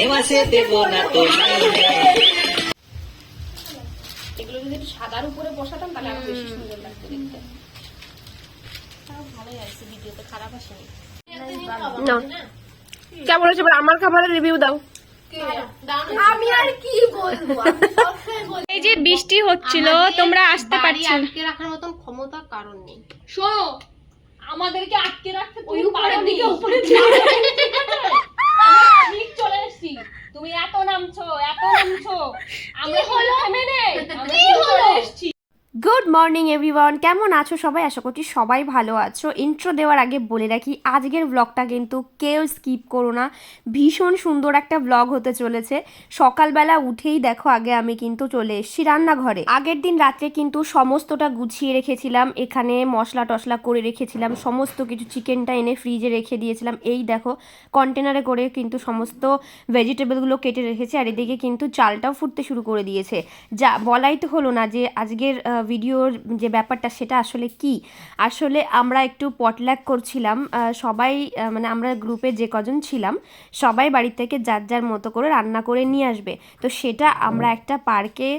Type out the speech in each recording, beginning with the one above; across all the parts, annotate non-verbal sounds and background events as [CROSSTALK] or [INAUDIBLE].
এ মাসে দেবো এগুলো যদি সাদার উপরে বসাতাম তাহলে আরও বেশি সুন্দর লাগতো দেখতে। ভালোই আছে ভিডিওতে খারাপ আসেনি। না। কেমন আমার খাবারের রিভিউ দাও। আমি আর কি বলব? এই যে বৃষ্টি হচ্ছিল তোমরা আসতে পারছ আটকে রাখার মতন ক্ষমতা কারণ নেই। শোনো আমাদেরকে আটকে রাখতে ওই উপরের দিকে উপরে ঠিক চলে এসেছি। তুমি এত নামছো এত নামছো। আমি হলো? থেমে নেই। আমরা এসেছি। গুড মর্নিং এভরিওয়ান কেমন আছো সবাই? আশা করছি সবাই ভালো আছো। ইন্ট্রো দেওয়ার আগে বলে রাখি, আজকের ব্লগটা কিন্তু কেউ স্কিপ করো না। ভীষণ সুন্দর একটা ব্লগ হতে চলেছে। সকালবেলা উঠেই দেখো, আগে আমি কিন্তু চলে এসেছি রান্নাঘরে। আগের দিন রাত্রে কিন্তু সমস্তটা গুছিয়ে রেখেছিলাম। এখানে মশলা টশলা করে রেখেছিলাম। সমস্ত কিছু চিকেনটা এনে ফ্রিজে রেখে দিয়েছিলাম। এই দেখো কন্টেনারে করে কিন্তু সমস্ত ভেজিটেবলগুলো কেটে রেখেছে। আর এদিকে কিন্তু চালটাও ফুটতে শুরু করে দিয়েছে। যা, বলাই তো হলো না যে আজকের ভিডিওর যে ব্যাপারটা সেটা আসলে কি? আসলে আমরা একটু পটল্যাক করছিলাম সবাই মানে আমরা গ্রুপে যে কজন ছিলাম সবাই বাড়ি থেকে যার যার মতো করে রান্না করে নিয়ে আসবে। তো সেটা আমরা একটা পার্কে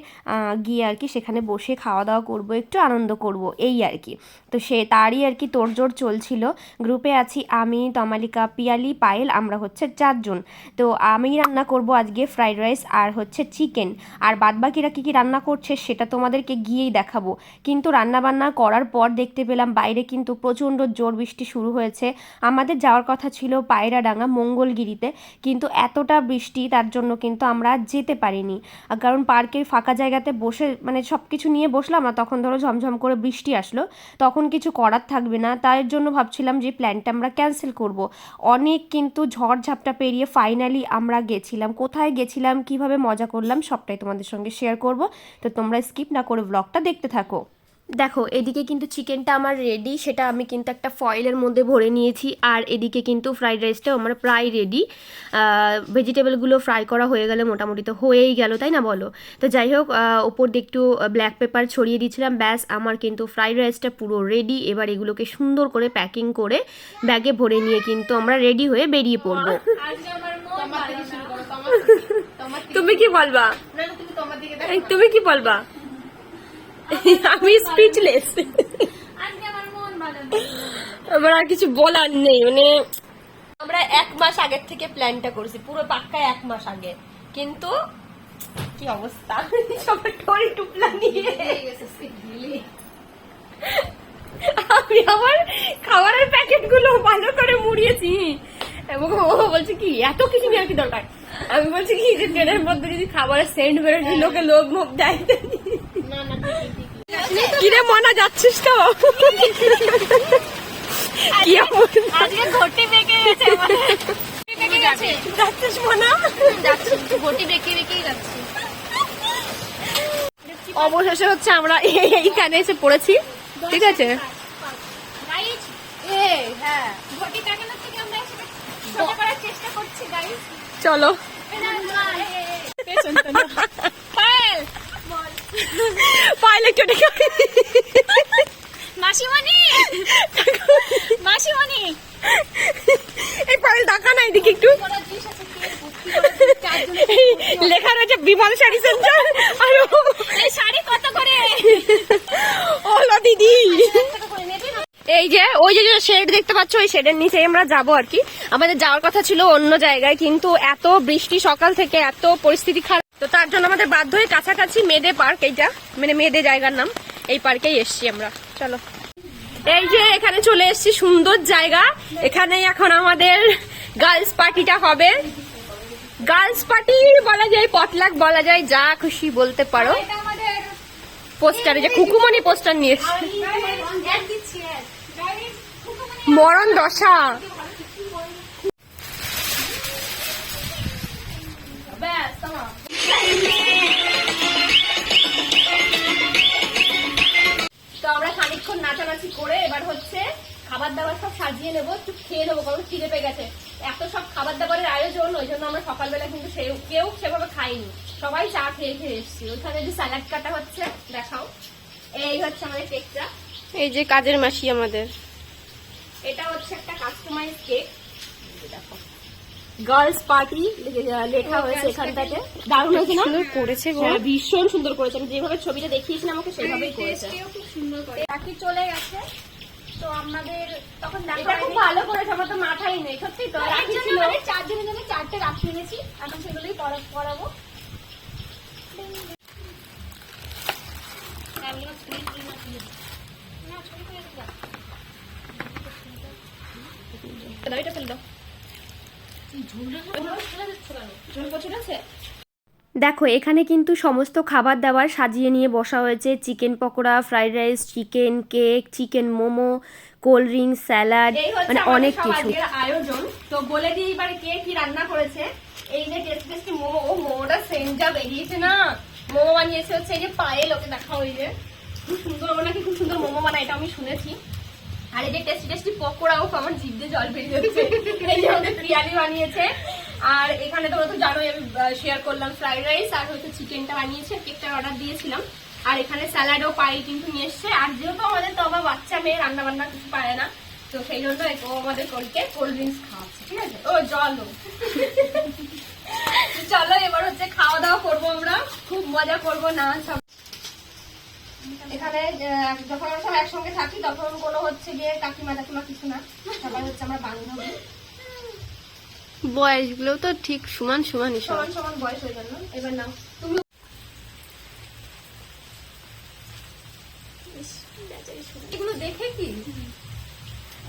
গিয়ে আর কি সেখানে বসে খাওয়া দাওয়া করব একটু আনন্দ করব এই আর কি। তো সে তারই আর কি তোড়জোড় চলছিল। গ্রুপে আছি আমি তমালিকা পিয়ালি পায়েল আমরা হচ্ছে চারজন। তো আমি রান্না করব আজকে ফ্রাইড রাইস আর হচ্ছে চিকেন আর বাদবাকিরা কী কী রান্না করছে সেটা তোমাদেরকে গিয়েই দেখাবো। কিন্তু রান্না বান্না করার পর দেখতে পেলাম বাইরে কিন্তু প্রচণ্ড জোর বৃষ্টি শুরু হয়েছে। আমাদের যাওয়ার কথা ছিল পায়রাডাঙ্গা মঙ্গলগিরিতে। কিন্তু এতটা বৃষ্টি তার জন্য কিন্তু আমরা যেতে পারিনি। কারণ পার্কের ফাঁকা জায়গাতে বসে মানে সব কিছু নিয়ে বসলাম আর তখন ধরো ঝমঝম করে বৃষ্টি আসলো। তখন কিছু করার থাকবে না। তার জন্য ভাবছিলাম যে প্ল্যানটা আমরা ক্যান্সেল করব। অনেক কিন্তু ঝড় ঝাপটা পেরিয়ে ফাইনালি আমরা গেছিলাম। কোথায় গেছিলাম, কীভাবে মজা করলাম, সবটাই তোমাদের সঙ্গে শেয়ার করব। তো তোমরা স্কিপ না করে ব্লগটা দেখতে থাকো। দেখো এদিকে কিন্তু চিকেনটা আমার রেডি সেটা আমি কিন্তু একটা ফয়েলের মধ্যে ভরে নিয়েছি আর এদিকে কিন্তু ফ্রাইড রাইসটাও আমার প্রায় রেডি ভেজিটেবলগুলো ফ্রাই করা হয়ে গেলে মোটামুটি তো হয়েই গেল তাই না বলো? তো যাই হোক ওপর দিয়ে একটু ব্ল্যাক পেপার ছড়িয়ে দিয়েছিলাম ব্যাস আমার কিন্তু ফ্রাইড রাইসটা পুরো রেডি এবার এগুলোকে সুন্দর করে প্যাকিং করে ব্যাগে ভরে নিয়ে কিন্তু আমরা রেডি হয়ে বেরিয়ে পড়ব। তুমি কি বলবা? তুমি কি বলবা? [LAUGHS] আমি স্পিচলেস আমার মন ভালো না। আমার আর কিছু বলার নেই মানে আমরা এক মাস আগের থেকে প্ল্যানটা করছি পুরো পাক্কা এক মাস আগে। কিন্তু কি অবস্থা? [LAUGHS] সবার টরি টুপলা নিয়ে। আমি আমার খাবারের প্যাকেটগুলো ভালো করে মুড়িয়েছি। এবং ও বলছে কি এত কিছু নেওয়ার কি দরকার? আমি বলছি কি যে ট্রেনের মধ্যে যদি খাবারের সেন্ট বেরোচ্ছে লোকে লোক মুখ দেয়। না না। কিরে মনা যাচ্ছিস তো? কি অবস্থা? আজকে ঘটি বেঁকে গেছে বেঁকে গেছে। যাচ্ছিস মনা? যাচ্ছি ঘটি বেঁকে বেঁকেই যাচ্ছি। অবশেষে হচ্ছে আমরা এই- এইখানে এসে পড়েছি। ঠিক আছে? হ্যাঁ। চলো। পায়েল, কেটে মাসিমণি! মাসিমণি! এই পাইল দেখা না এদিকে একটু লেখা রয়েছে বিমল শাড়ি সেন্টার। আর। এই শাড়ি কত করে? ওলো দিদি। না? এই যে ওই যে শেড দেখতে পাচ্ছ ওই শেডের নিচে আমরা যাব আর কি। আমাদের যাওয়ার কথা ছিল অন্য জায়গায় কিন্তু এত বৃষ্টি সকাল থেকে এত পরিস্থিতি খারাপ তো তার জন্য আমাদের বাধ্য হয়ে কাছাকাছি মেদে পার্ক এইটা মানে মেদে জায়গার নাম এই পার্কেই এসছি আমরা চলো এই যে এখানে চলে এসেছি সুন্দর জায়গা এখানেই এখন আমাদের গার্লস পার্টিটা হবে গার্লস পার্টি বলা যায় পটলাক বলা যায় যা খুশি বলতে পারো পোস্টারে যে কুকুমনি পোস্টার নিয়ে মরণ দশা তো আমরা খানিকক্ষণ নাচানাচি করে এবার হচ্ছে খাবার দাবার সব সাজিয়ে নেব একটু খেয়ে নেব কারণ খিদে পেয়ে গেছে। এত সব খাবার দাবারের আয়োজন ওই জন্য আমরা সকালবেলা কিন্তু সে- কেউ সেভাবে খাইনি। সবাই চা খেয়ে খেয়ে এসেছি। ওইখানে যে স্যালাড কাটা হচ্ছে দেখাও। এই হচ্ছে আমাদের কেকটা এই যে কাজের মাসি আমাদের। এটা হচ্ছে একটা কাস্টমাইজ কেক দেখো। গার্লস পার্টি লেখা হয়েছে এখানটাতে। দারুণ হয়েছে না? করেছে হ্যাঁ, ভীষণ সুন্দর করেছে। আমি যেভাবে ছবিটা দেখিয়েছিলাম আমাকে সেভাবেই করেছে। খুব সুন্দর করে বাকি চলে গেছে। তো আমাদের তখন দেখা খুব ভালো করেছে আমার তো মাথায় নেই সত্যি তো তো রাখি ছিল। চারজনের জন্য চারটে রাখি এনেছি। এখন সেগুলোই। দাও, এটা ফেলে দাও। দেখো এখানে কিন্তু সমস্ত খাবার দাবার সাজিয়ে নিয়ে বসা হয়েছে। Chicken pakora fried rice chicken cake chicken momo cold drinks salad মানে অনেক কিছু। আয়োজন। তো বলে দিই এবারে কে কি রান্না করেছে? এই যে টেস্টি টেস্টি মোমো ও মোমোটা সেন্ট বেরিয়েছে না? মোমো বানিয়েছে হচ্ছে এই যে পায়ে লোকে দেখা ওই যে। খুব সুন্দর নাকি খুব সুন্দর মোমো বানায় এটা আমি শুনেছি। আর এই টেস্টি টেস্টি পকোড়াও আমার জিভ দিয়ে জল বেরিয়ে যাচ্ছে। এই বানিয়েছে। আর এখানে তোমরা তো জানোই আমি শেয়ার করলাম ফ্রাইড রাইস আর হচ্ছে চিকেনটা বানিয়েছে কেকটার অর্ডার দিয়েছিলাম। আর এখানে স্যালাডও পাই কিন্তু নিয়ে এসছে। আর যেহেতু আমাদের তো আবার বাচ্চা মেয়ে রান্না বান্না কিছু পারে না, তো সেই জন্য ও আমাদের কোলকে কোল্ড ড্রিঙ্কস খাওয়াচ্ছে, ঠিক আছে? ও, জলও। চলো এবার হচ্ছে খাওয়া দাওয়া করব আমরা। খুব মজা করব না এখানে যখন আমরা সব একসঙ্গে থাকি তখন কোনো হচ্ছে গিয়ে কাকিমা টাকিমা কিছু না। সবাই হচ্ছে আমরা বান্ধবী। বয়সগুলো তো ঠিক সমান সমানই সমান সমান বয়স হয়ে গেল। এবার নাও তুমি এগুলো দেখে কি?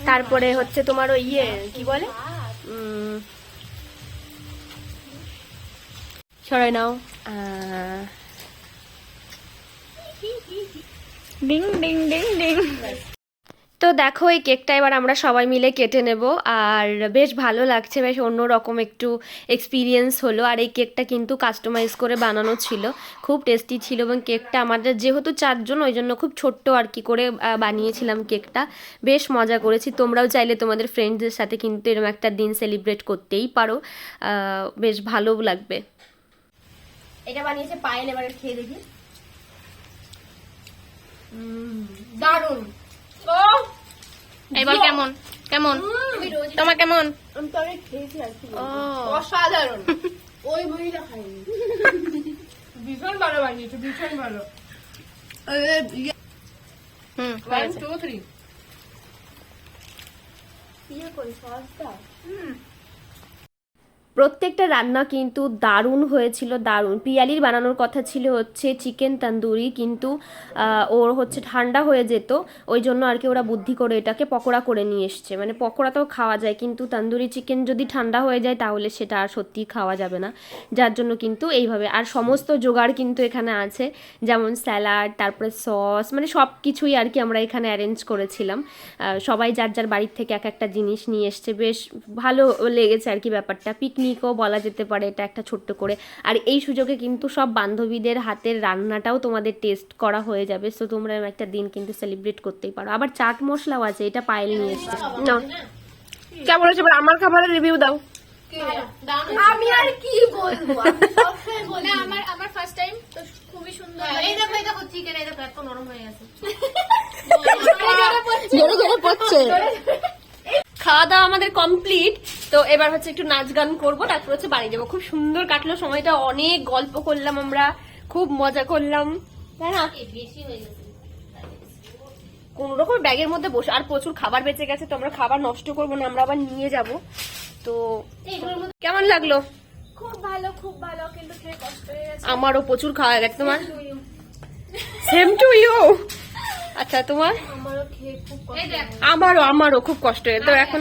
তারপরে হচ্ছে তোমার ওই ইয়ে কি বলে? উম, সরাই নাও। আহ, ডিং ডিং ডিং ডিং তো দেখো এই কেকটা এবার আমরা সবাই মিলে কেটে নেব। আর বেশ ভালো লাগছে বেশ অন্যরকম একটু এক্সপিরিয়েন্স হলো। আর এই কেকটা কিন্তু কাস্টমাইজ করে বানানো ছিল। খুব টেস্টি ছিল এবং কেকটা আমাদের যেহেতু চারজন ওই জন্য খুব ছোট্ট আর কি করে বানিয়েছিলাম কেকটা। বেশ মজা করেছি। তোমরাও চাইলে তোমাদের ফ্রেন্ডসদের সাথে কিন্তু এরকম একটা দিন সেলিব্রেট করতেই পারো। বেশ ভালো লাগবে। এটা বানিয়েছে পায়েল এবারে খেয়ে দেখি। ও এবার কেমন? কেমন? তোমার কেমন? অসাধারণ। [LAUGHS] ওই বইটা খাইনি। [LAUGHS] ভীষণ ভালো বানিয়েছে ভীষণ ভালো। হুম ওয়ান টু থ্রি প্রত্যেকটা রান্না কিন্তু দারুণ হয়েছিল, দারুণ। পিয়ালির বানানোর কথা ছিল হচ্ছে চিকেন তন্দুরি, কিন্তু ওর হচ্ছে ঠান্ডা হয়ে যেত, ওই জন্য আর কি ওরা বুদ্ধি করে এটাকে পকোড়া করে নিয়ে এসছে। মানে পকোড়াতেও খাওয়া যায়, কিন্তু তন্দুরি চিকেন যদি ঠান্ডা হয়ে যায় তাহলে সেটা আর সত্যিই খাওয়া যাবে না। যার জন্য কিন্তু এইভাবে, আর সমস্ত জোগাড় কিন্তু এখানে আছে, যেমন স্যালাড, তারপরে সস মানে সব কিছুই আর কি আমরা এখানে অ্যারেঞ্জ করেছিলাম। সবাই যার যার বাড়ির থেকে এক একটা জিনিস নিয়ে এসছে, বেশ ভালো লেগেছে আর কি ব্যাপারটা। পিকনিকও বলা যেতে পারে এটা একটা ছোট্ট করে। আর এই সুযোগে কিন্তু সব বান্ধবীদের হাতের রান্নাটাও তোমাদের টেস্ট করা হয়ে যাবে। সো তোমরা একটা দিন কিন্তু সেলিব্রেট করতেই পারো। আবার চাট মশলাও আছে এটা পায়েল নিয়ে এসছে। নাও। কেমন হয়েছে? আমার খাবারের রিভিউ দাও। আমি আর কি বলব। না আমার আমার ফার্স্ট টাইম তো খুবই সুন্দর এই দেখো এই দেখো চিকেন এই দেখো এত নরম হয়ে গেছে। [LAUGHS] জোরে জোরে পড়ছে। খাওয়া দাওয়া আমাদের কমপ্লিট তো এবার হচ্ছে একটু নাচ গান করব তারপর হচ্ছে বাড়ি যাব। খুব সুন্দর কাটলো সময়টা অনেক গল্প করলাম আমরা খুব মজা করলাম। তাই না? হয়ে কোন রকম ব্যাগের মধ্যে বসে আর প্রচুর খাবার বেঁচে গেছে তো আমরা খাবার নষ্ট করব না আমরা আবার নিয়ে যাব। তো কেমন লাগল? খুব ভালো খুব ভালো কিন্তু আমারও প্রচুর খাওয়া গেছে তোমার। সেম টু ইউ আচ্ছা তোমার? আমারও আমারও আমারও খুব কষ্ট। হয়ে তো এখন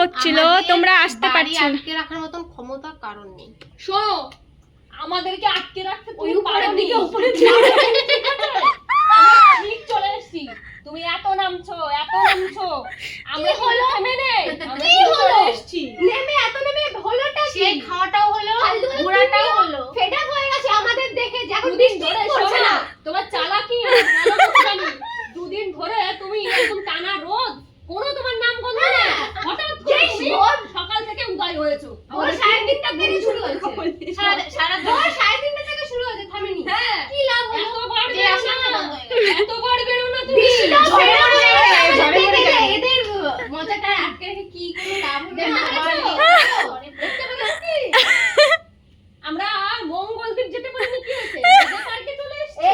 হচ্ছিল তোমরা আসতে পারছ আটকে রাখার মতন ক্ষমতা কারণ নেই। শোনো আমাদেরকে আটকে রাখতে ওই তুমি উপরের দিকে। উপরে ঠিক চলে এসেছি। তুমি এত নামছো এত নামছো। আমরা হলো? থেমে নেই। ঠিক চলে এসেছি। নেমে এত নেমে হলোটা কি? সেই খাওয়াটাও হলো ঘোরাটাও হলো। আপ হয়ে গেছে আমাদের দেখে যে এখন দুদিন বৃষ্টি ধরে না তোমার চালাকি আমি ভালো করে জানি। দুদিন ধরে তুমি এরকম টানা রোদ কোনো তোমার নাম গন্ধ নেই হঠাৎ করে যেই তুমি রোদ। সকাল থেকে উদয় হয়েছো ওর সাড়ে তিনটা থেকে শুরু হয়েছে সারা সারা ওর সাড়ে তিনটা থেকে শুরু হয়েছে থামেনি হ্যাঁ কি লাভ হলো এতবার যে বেরো আসা না বন্ধ হয়ে গেছে। এতবার বেরো না তুমি বৃষ্টিটাও ঝরে পড়ে গেছে আমাদের ঝরে পড়ে দেখে। গেছে। এদের মজাটা আটকে রেখে কি কোনো লাভ হবে না দেখতে পেরেছি আমরা মঙ্গল দ্বীপ যেতে পারিনি কি হয়েছে মেঘে পার্কে চলে এসেছি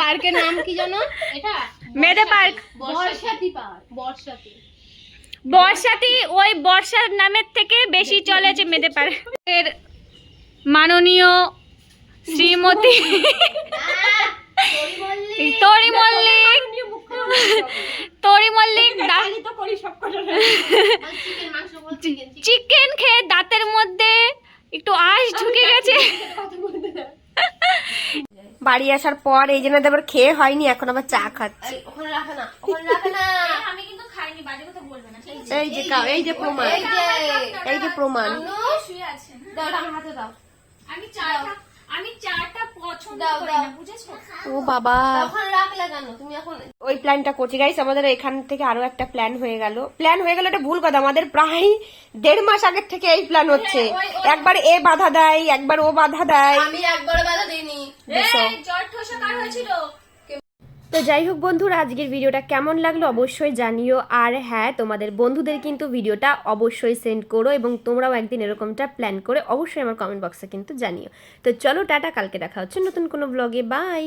পার্কের নাম কি জানো এটা মেদে পার্ক বর্ষাতি পার্ক বর্ষাতি বর্ষাতি ওই বর্ষার নামের থেকে বেশি চলেছে মেদে পার্কের মাননীয় শ্রীমতী তরি মল্লিক তরি মল্লিক চিকেন খেয়ে দাঁতের মধ্যে একটু আঁশ ঢুকে গেছে। বাড়ি আসার পর এই জন্য আবার খেয়ে হয়নি এখন আবার চা খাচ্ছে। ওখানে রাখে না ওখানে রাখে না। আমি কিন্তু খাইনি বাজে কথা বলবে না এই যে এই যে প্রমাণ এই যে প্রমাণ। দাও আমার হাতে দাও। আমি চাটা আমি চাটা পছন্দ করি না বুঝেছ? ও বাবা। তখন লাগানো তুমি এখন ওই প্ল্যানটা করছি। গাইস আমাদের এখান থেকে আরও একটা প্ল্যান হয়ে গেল। প্ল্যান হয়ে গেল এটা ভুল কথা। আমাদের প্রায় দেড় মাস আগের থেকে এই প্ল্যান হচ্ছে। একবার এ বাধা দেয় একবার ও বাধা দেয়। আমি একবার বাধা দিইনি। এই জ্বর ঠোসা কার হয়েছিল? তো যাই হোক বন্ধুরা, আজকের ভিডিওটা কেমন লাগল অবশ্যই জানিও। আর হ্যাঁ তোমাদের বন্ধুদের কিন্তু ভিডিওটা অবশ্যই সেন্ড করো এবং তোমরাও একদিন এরকমটা প্ল্যান করে অবশ্যই আমার কমেন্ট বক্সে কিন্তু জানিও। তো চলো, টাটা, কালকে দেখা হচ্ছে নতুন কোনো ব্লগে বাই